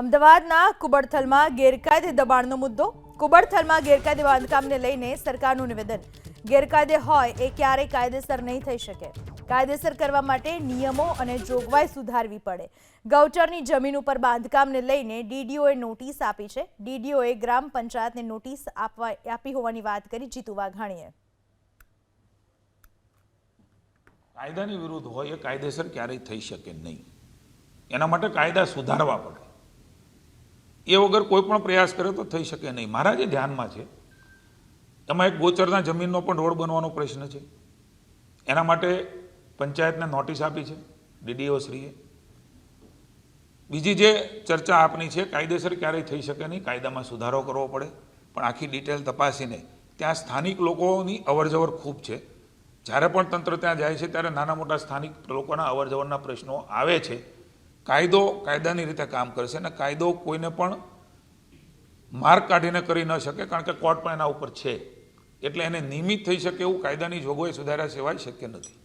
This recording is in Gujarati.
અમદાવાદના કુબડથલમાં ગેરકાયદે દબાણનો મુદ્દો. કુબડથલમાં ગેરકાયદે બાંધકામને લઈને સરકારનું નિવેદન. ગેરકાયદે હોય એ ક્યારેય કાયદેસર નહીં થઈ શકે. કાયદેસર કરવા માટે નિયમો અને જોગવાઈ સુધારવી પડે. ગૌચરની જમીન ઉપર બાંધકામને લઈને ડીડીઓએ નોટિસ આપી છે. ડીડીઓએ ગ્રામ પંચાયતને નોટિસ આપવા આપી હોવાની વાત કરી જીતુ વાઘાણીએ. કાયદાની વિરુદ્ધ હોય એ કાયદેસર ક્યારેય થઈ શકે નહીં. એના માટે કાયદા સુધારવા પડે. એ વગર કોઈ પણ પ્રયાસ કરે તો થઈ શકે નહીં. મારા જે ધ્યાનમાં છે, એમાં એક ગોચરના જમીનનો પણ રોડ બનવાનો પ્રશ્ન છે. એના માટે પંચાયતને નોટિસ આપી છે, ડીડીઓ શ્રીએ. બીજી જે ચર્ચા આપની છે, કાયદેસર ક્યારેય થઈ શકે નહીં. કાયદામાં સુધારો કરવો પડે, પણ આખી ડિટેલ તપાસીને. ત્યાં સ્થાનિક લોકોની અવરજવર ખૂબ છે. જ્યારે પણ તંત્ર ત્યાં જાય છે, ત્યારે નાના મોટા સ્થાનિક લોકોના અવરજવરના પ્રશ્નો આવે છે. કાયદો કાયદાની રીતે કામ કરશે અને કાયદો કોઈને પણ માર્ક કાઢીને કરી ન શકે, કારણ કે કોર્ટ પણ એના ઉપર છે. એટલે એને નિયમિત થઈ શકે એવું કાયદાની જોગવાઈ સુધાર્યા સિવાય શક્ય નથી.